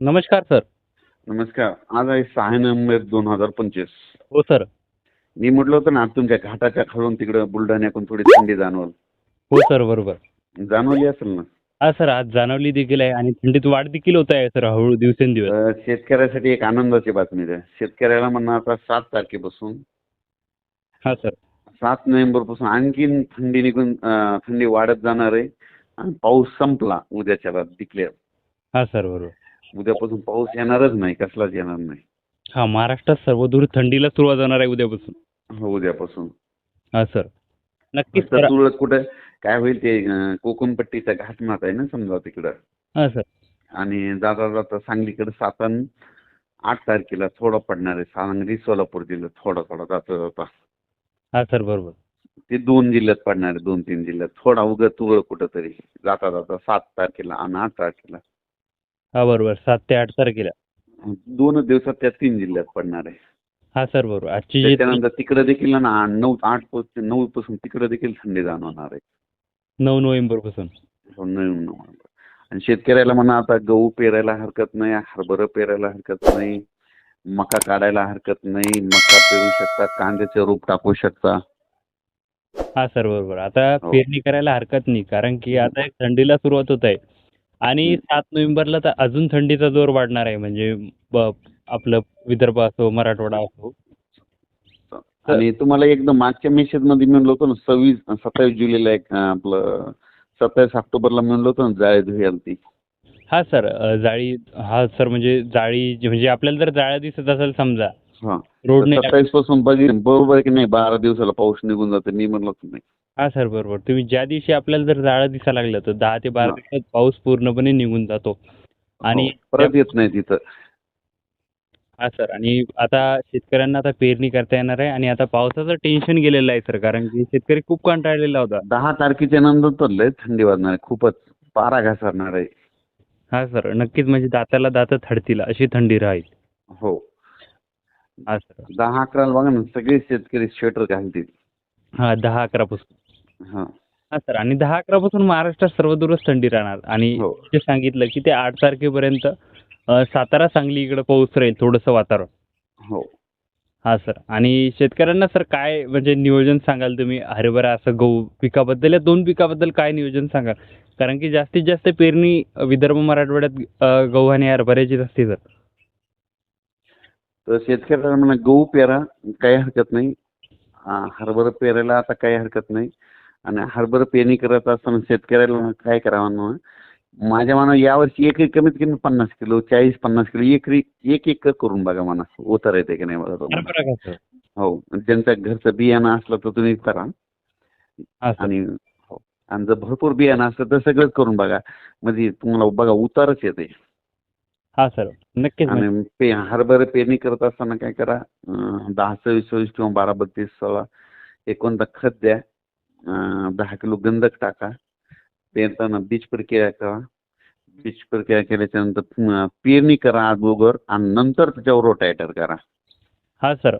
नमस्कार सर. नमस्कार. आज आहे सहा नोव्हेंबर दोन हजार पंचवीस. हो सर. मी म्हटलं होतं ना आज तुमच्या घाटाच्या खालून तिकडं बुलढाण्याकडून थोडी थंडी जाणवल. हो सर बरोबर. जाणवली असेल ना? हा सर आज जाणवली देखील आहे आणि थंडीत वाढ देखील होत आहे सर हळूहळू दिवसेंदिवस. शेतकऱ्यासाठी एक आनंदाची बातमी आहे शेतकऱ्याला म्हणणं आता सात तारखेपासून. हा सर. सात नोव्हेंबरपासून आणखीन थंडी निघून अं, थंडी वाढत जाणार आहे. आणि पाऊस संपला उद्याच्या डिक्लेअर हा सर बरोबर. उद्यापासून पाऊस येणारच नाही कसलाच येणार नाही. हा महाराष्ट्रात सर्वदूर थंडीला सुरुवात होणार आहे उद्यापासून. हो उद्यापासून. हा सर. नक्कीच सर तुरळक कुठं काय होईल ते अं, कोकणपट्टीचा घाटमात आहे ना समजा तिकडं. हा सर. आणि जाता जाता सांगलीकडे सातान आठ तारखेला थोडं पडणार आहे. सांगली सोलापूर जिल्ह्यात थोडा थोडा जाता जाता. हा सर बरोबर. ते दोन जिल्ह्यात पडणार आहे दोन तीन जिल्ह्यात. थोडा उगं तुरळ कुठं तरी जाता जाता सात तारखेला आणि आठ तारखेला. हा बरोबर. सात ते आठ तारखेला दोनच दिवसात त्या तीन जिल्ह्यात पडणार आहे. हा सर बरोबर. आजची जी त्याच्यानंतर तिकडे देखील ना आ- नऊ आठपासून नऊ पासून तिकडे देखील थंडी जाणवणार आहे. नऊ नोव्हेंबरपासून. हो, नऊ नोव्हेंबर. आणि शेतकऱ्याला म्हणा आता गहू पेरायला हरकत नाही हरभरं पेरायला हरकत नाही मका काढायला हरकत नाही मका पेरू शकता कांद्याचे रोप टाकू शकता. हा सर बरोबर. आता हो. पेरणी करायला हरकत नाही कारण की आता एक थंडीला सुरुवात होत आहे. आणि. सात नोव्हेंबरला तर अजून थंडीचा जोर वाढणार आहे म्हणजे ब- आपलं विदर्भ असो मराठवाडा असो. आणि तुम्हाला एकदम मागच्या मेसेजमध्ये म्हणलं होतं ना सव्वीस सत्तावीस जुलैला एक अं, आपलं सत्तावीस ऑक्टोबरला म्हणलं होतं ना जाळे धुयाल ती हा सर अ, जाळी हा सर म्हणजे जाळी जे- म्हणजे आपल्याला जर जाळ्या दिसत असेल समजा हा. रोड सत्तावीसपासून बघितलं बरोबर आहे की नाही बारा दिवसाला पाऊस निघून जातो मी म्हणलं होतं नाही. हा सर बरोबर. तुम्ही ज्या दिवशी आपल्याला जर जाळं दिसायला लागलं तर दहा ते बारा. दिवसात पाऊस पूर्णपणे निघून जातो. आणि हो, परत येत नाही तिथं. हा सर आणि आता शेतकऱ्यांना आता पेरणी करता येणार आहे आणि आता पावसाचं टेन्शन गेलेलं आहे सर कारण की शेतकरी खूप कंटाळलेला होता. दहा तारखेच्या नंतर तर लय थंडी वाजणार आहे खूपच पारा घसरणार आहे. हा सर नक्कीच म्हणजे दाताला दात थडतील अशी थंडी राहील. हो. हा सर. दहा अकराला बघा ना सगळे शेतकरी स्वेटर घालतील. हा दहा अकरापासून हा हा. सर आणि दहा अकरापासून महाराष्ट्रात सर्वदूरच थंडी राहणार. आणि हो. ते सांगितलं की ते आठ तारखेपर्यंत अ, सातारा सांगली इकडे पाऊस राहील थोडंसं वातावरण. हो. हा सर आणि शेतकऱ्यांना सर काय म्हणजे नियोजन सांगाल तुम्ही? हरभरा असं गहू पिकाबद्दल या दोन पिकाबद्दल काय नियोजन सांगाल? कारण की जास्तीत जास्त पेरणी विदर्भ मराठवाड्यात अ, गहू आणि हरभऱ्याचीच असते सर. तर शेतकऱ्याला म्हणा गहू पेरा काही हरकत नाही. आ, हरभरा पेरायला आता काही हरकत नाही. आणि हरभरा पेरणी करत असताना शेतकऱ्याला काय करावं ना माझ्या मना यावर्षी एक एक कमीत कमी पन्नास किलो चाळीस पन्नास किलो एकरी एक एक करून बघा म्हणा. उतर येते की नाही बघा. हरभरा हो. ज्यांच्या घरचं बियाणं असलं तर तुम्ही करा. आणि हो. आणि जर भरपूर बियाणं असलं तर सगळंच करून बघा. म्हणजे तुम्हाला बघा उतारच येते. हा सर. नक्कीच म्हणजे- आणि पे हरभरा पेरणी करत असताना काय करा दहा सव्वीस सव्वीस किंवा बारा बत्तीस सोळा एकोणता खत द्या. दहा किलो गंधक टाका. पेरताना बीज प्रक्रिया करा बीज प्रक्रिया केल्याच्यानंतर पेरणी करा अगोदर आणि नंतर त्याच्यावर रोटायटर करा. हा सर